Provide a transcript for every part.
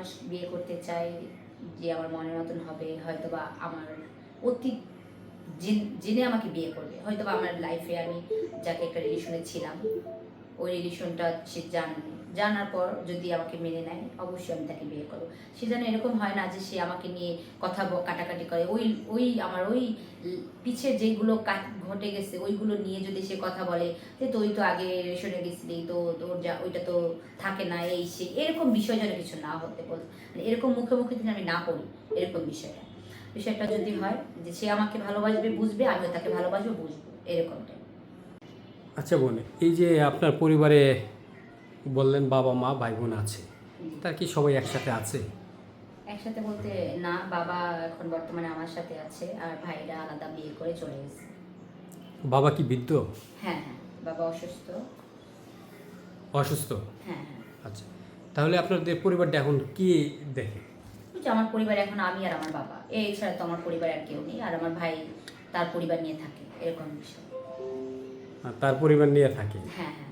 মানুষ বিয়ে করতে চাই যে আমার মনের মতন হবে হয়তো বা আমার অতি জিনে আমাকে বিয়ে করবে হয়তো বা আমার লাইফে আমি যাকে একটা রিলেশনে ছিলাম। ওই রিলেশনটা সে জান, জানার পর যদি আমাকে মেনে নেয়, অবশ্যই আমি তাকে বিয়ে করব। সে যেন এরকম হয় না যে সে আমাকে নিয়ে কথা কাটাকাটি করে। ওই ওই আমার ওই ল- পিছে যেগুলো ঘটে গেছে, ওইগুলো নিয়ে যদি সে কথা বলে যে তুই তো আগে রেশনে গেছিলি, তো তোর যা, ওইটা তো থাকে না, এই সে, এরকম বিষয় যেন কিছু না হতে বল মানে এরকম মুখে মুখে যেন আমি না করি এরকম বিষয়টা। বিষয়টা যদি হয় যে সে আমাকে ভালোবাসবে, বুঝবে, আমিও তাকে ভালোবাসবো, বুঝব এরকমটা আচ্ছা বোন এই যে আপনার পরিবারে বললেন বাবা মা ভাই বোন আছে তার কি সবাই একসাথে আছে? একসাথে বলতে না বাবা এখন বর্তমানে আমার সাথে আছে আর ভাইরা আলাদা বিয়ে করে চলে গেছে। বাবা কি বৃদ্ধ? হ্যাঁ হ্যাঁ বাবা অসুস্থ। অসুস্থ? হ্যাঁ হ্যাঁ। আচ্ছা তাহলে আপনাদের পরিবারটা এখন কি দেখে? যে আমার পরিবার এখন আমি আর আমার বাবা এই ছাড়া তো আমার পরিবার আর কেউ নেই আর আমার ভাই তার পরিবার নিয়ে থাকে এরকম বিষয়। তার পরিবার নিয়ে থাকে। হ্যাঁ হ্যাঁ।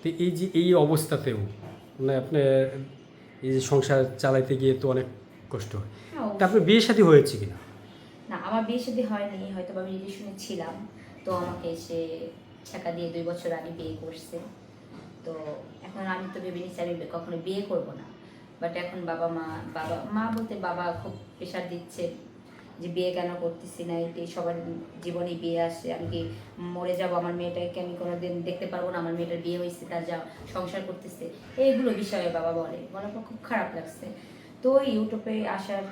তো এই যে এই অবস্থাতেও মানে আপনার এই যে সংসার চালাইতে গিয়ে তো অনেক কষ্ট হয়। হ্যাঁ, তা আপনার বিয়ে শাদী হয়েছে কিনা? না আমার বিয়ে সাথে হয়নি হয়তো আমি রিলেশনে ছিলাম। তো আমাকে সে ছেঁকা দিয়ে দুই বছর আগে বিয়ে করছে। তো এখন আমি তো ভেবে নিচ্ছি আমি কখনো বিয়ে করব না। বাট এখন বাবা মা বাবা মা বলতে বাবা খুব প্রেশার দিচ্ছে। যে বিয়ে কেন করতেছি না, এটি সবার জীবনে বিয়ে আসে আমি কি মরে যাব? আমার মেয়েটাকে আমি কোনোদিন দেখতে পারব না, আমার মেয়েটার বিয়ে হয়েছে, তার যা সংসার করতেছে। এইগুলো বিষয়ে বাবা বলে। বলার পর খুব খারাপ লাগছে। তো ইউটিউবে আসার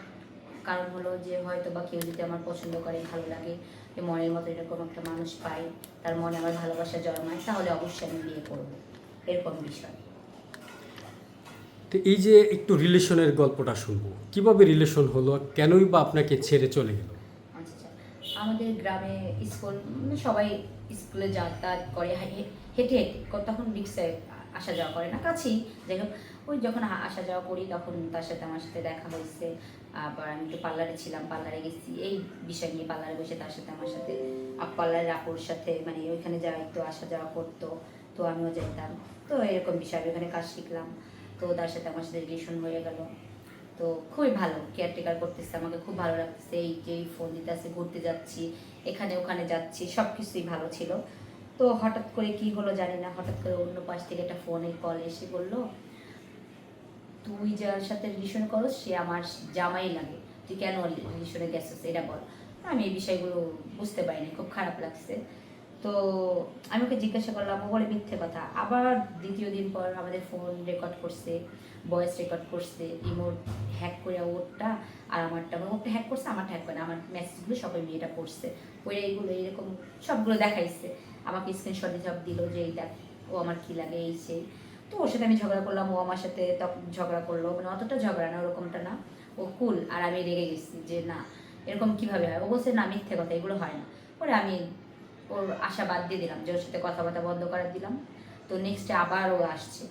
কারণ হলো যে হয়তো বা কেউ যদি আমার পছন্দ করে, ভালো লাগে, যে মনের মতো এরকম একটা মানুষ পাই, তার মনে আমার ভালোবাসা জন্মায়, তাহলে অবশ্যই আমি বিয়ে করব। এরকম বিষয়। তো এই যে একটু রিলেশনের গল্পটা শুনব। কীভাবে রিলেশন হলো? কেনই বা আপনাকে ছেড়ে চলে গেল? আচ্ছা আমাদের গ্রামে স্কুল মানে সবাই স্কুলে যাতায়াত করে, হেঁটে হেঁটে তখন রিক্সায় আসা যাওয়া করে না, কাছেই। যাই ওই যখন আসা যাওয়া করি, তখন তার সাথে আমার সাথে দেখা হয়েছে। আবার আমি একটু পার্লারে ছিলাম, পার্লারে গেছি। এই বিষয় নিয়ে পার্লারে বসে তার সাথে আমার সাথে পার্লারের আপুর সাথে মানে ওইখানে যা একটু আসা যাওয়া করতো, তো আমিও যেতাম। তো এরকম বিষয় ওখানে কাজ শিখলাম। তো তার সাথে আমার সাথে রিলেশন হয়ে গেল। তো খুবই ভালো কেয়ারটেকার করতেছে, আমাকে খুব ভালো লাগতেছে। এই যে ফোন দিতে আছে ঘুরতে যাচ্ছি, এখানে ওখানে যাচ্ছি সব কিছুই ভালো ছিল। তো হঠাৎ করে কি হলো জানি না, হঠাৎ করে অন্য পাশ থেকে একটা ফোনে কল এসে বলল, তুই যার সাথে রিলেশন করো সে আমার জামাই লাগে। তুই কেন রিলেশনে গেছিস, এটা বল। আমি এই বিষয়গুলো বুঝতে পারিনি, খুব খারাপ লাগছে। তো আমি ওকে জিজ্ঞাসা করলাম, ও বলে মিথ্যে কথা। আবার দ্বিতীয় দিন পর আমাদের ফোন রেকর্ড করছে ভয়েস রেকর্ড করছে রিমোট হ্যাক করে ওরটা আর আমারটা মানে ওরটা হ্যাক করছে, আমারটা হ্যাক করে। আমার মেসেজগুলো সবাই মেয়েটা পড়ছে। ওই এইগুলো এরকম সবগুলো দেখাইছে। আমাকে স্ক্রিনশট সব দিল যে এই দেখ ও আমার কী লাগে, এই সেই তো ওর সাথে আমি ঝগড়া করলাম, ও আমার সাথে তখন ঝগড়া করল মানে অতটা ঝগড়া না, ওরকমটা না। ও কুল আর আমি রেগে গেছি যে না, এরকম কীভাবে হয়? ও বলছে, না, মিথ্যে কথা, এগুলো হয় না। পরে আমি ওর আশা বাদ দিয়ে দিলাম যে ওর সাথে কথাবার্তা বন্ধ করে দিলাম। তো নেক্সটে আবার ও আসছে।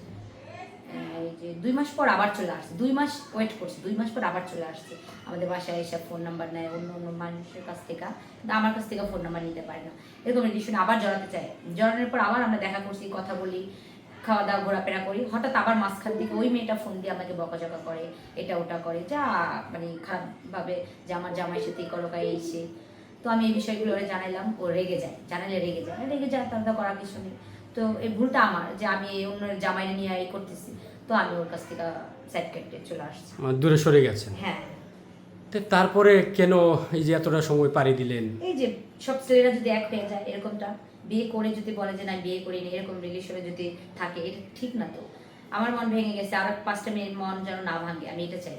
এই যে দুই মাস পর আবার চলে আসছে। দুই মাস ওয়েট করছে। দুই মাস পর আবার চলে আসছে। আমাদের বাসায় এসে ফোন নাম্বার নেয় অন্য অন্য মানুষের কাছ থেকে। কিন্তু আমার কাছ থেকে ফোন নাম্বার নিতে পারে না। এরকম রিলেশন আবার জড়াতে চায়। জড়ানোর পর আবার আমরা দেখা করছি, কথা বলি, খাওয়া দাওয়া, ঘোরাফেরা করি। হঠাৎ আবার মাঝখান থেকে ওই মেয়েটা ফোন দিয়ে আমাকে বকাঝকা করে, এটা ওটা করে। যা মানে খারাপভাবে যে আমার জামাই সাথে করো, এই তো আমি এই বিষয়গুলো ওরে জানাইলাম ও রেগে যায় জানালে রেগে যায়। রেগে যায় তো করার কিছু নেই। তো এই ভুলটা আমার যে আমি এই অন্য জামাই নিয়ে এই করতেছি তো আমি ওর কাছ থেকে সাইড কেটে চলে আসছি। মানে দূরে সরে গেছেন? হ্যাঁ। তো তারপরে কেন এই যে এতটা সময় পাড়ি দিলেন? এই যে সব ছেলেরা যদি এক হয়ে যায় এরকমটা বিয়ে করে যদি বলে যে না বিয়ে করিনি এরকম রিলেশনে যদি থাকে এটা ঠিক না তো। আমার মন ভেঙে গেছে আর পাঁচটা মেয়ের মন যেন না ভাঙে আমি এটা চাই।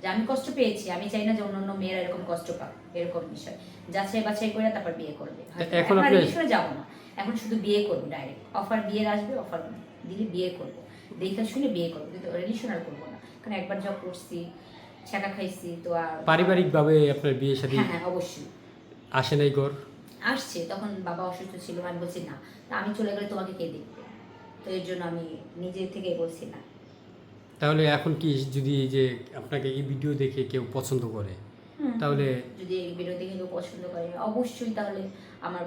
যে আমি কষ্ট পেয়েছি আমি চাই না যে অন্য অন্য মেয়েরা এরকম কষ্ট পাক এরকম বিষয়। যাচাই বাছাই করে তারপর বিয়ে করবে। এখন এখন যাব না। এখন শুধু বিয়ে করব ডাইরেক্ট অফার বিয়ের আসবে অফার দিলে বিয়ে করব। দেখে শুনে বিয়ে করব। কিন্তু রিলেশন আর করব না। কারণ একবার যা করছি ছেঁকা খাইছি তো আর পারিবারিকভাবে আপনার বিয়ে শাদী হ্যাঁ হ্যাঁ অবশ্যই। আসে নাই ঘর? আসছে। তখন বাবা অসুস্থ ছিল আমি বলছি না। তা আমি চলে গেলে তোমাকে কে দেখবে? তো এর জন্য আমি নিজে থেকে বলছি না। তাহলে এখন কি যদি এই যে আপনাকে এই ভিডিও দেখে কেউ পছন্দ করে তাহলে যদি এই ভিডিও দেখে কেউ পছন্দ করে অবশ্যই তাহলে আমার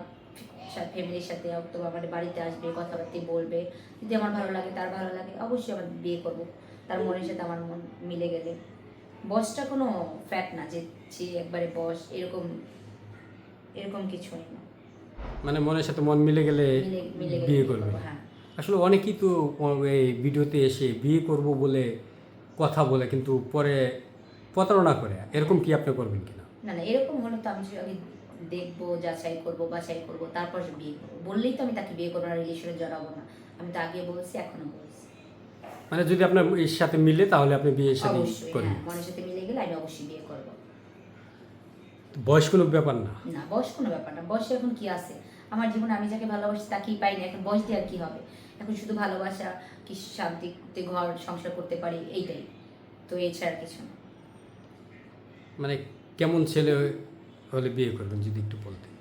ফ্যামিলির সাথে অথবা আমার বাড়িতে আসবে কথাবার্তা বলবে। যদি আমার ভালো লাগে তার ভালো লাগে অবশ্যই আমার বিয়ে করব। তার মনের সাথে আমার মন মিলে গেলে। বসটা কোনো ফ্যাট না যে যে একবারে বস এরকম এরকম কিছুই না। মানে মনের সাথে মন মিলে গেলে বিয়ে করব, হ্যাঁ। আসলে অনেকেই তো এই ভিডিওতে এসে বিয়ে করব বলে কথা বলে কিন্তু পরে প্রতারণা করে। এরকম কি আপনি করবেন কিনা? না না এরকম হলে তো আমি আগে দেখব যাচাই করব বাছাই করব তারপর বিয়ে করব। বললেই তো আমি তাকে বিয়ে করব না রিলেশনে জড়াবো না। আমি তো আগে বলছি এখনও বলছি। মানে যদি আপনার এর সাথে মিলে তাহলে আপনি বিয়ের সাথে করবেন হ্যাঁ মনের সাথে মিলে গেলে আমি অবশ্যই বিয়ে করব। বয়স কোনো ব্যাপার না। না বয়স কোনো ব্যাপার না। বয়সে এখন কি আছে? আমার জীবনে আমি যাকে ভালোবাসি তাকেই পাইনি। এখন বয়স দিয়ে আর কি হবে? এখন শুধু ভালোবাসা কি শান্তিতে ঘর সংসার করতে পারি এইটাই। তো এছাড়া কিছু না। মানে কেমন ছেলে হলে বিয়ে করবেন যদি একটু বলতেন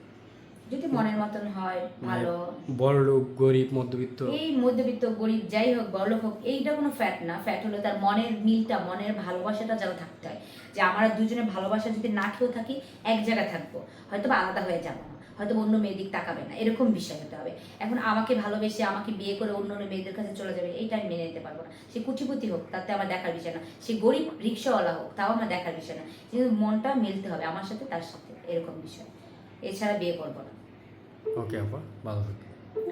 যদি মনের মতন হয় ভালো। বড় লোক গরিব মধ্যবিত্ত? এই মধ্যবিত্ত গরিব যাই হোক বড়লোক হোক এইটা কোনো ফ্যাট না। ফ্যাট হলো তার মনের মিলটা মনের ভালোবাসাটা যেন থাকতে হয়। যে আমরা দুজনের ভালোবাসা যদি না খেয়েও থাকি এক জায়গায় থাকব হয়তো বা আলাদা হয়ে যাব। হয়তো অন্য মেয়ের দিক তাকাবে না। এরকম বিষয় হতে হবে। এখন আমাকে ভালোবেসে আমাকে বিয়ে করে অন্য অন্য মেয়েদের কাছে চলে যাবে, এইটা আমি মেনে নিতে পারব না। সে কুচিপুতি হোক, তাতে আমার দেখার বিষয় না। সে গরিব রিক্সাওয়ালা হোক, তাও আমার দেখার বিষয় না। কিন্তু মনটা মিলতে হবে আমার সাথে, তার সাথে, এরকম বিষয়। এছাড়া বিয়ে করব না। ওকে আপা, ভালো থাকবেন।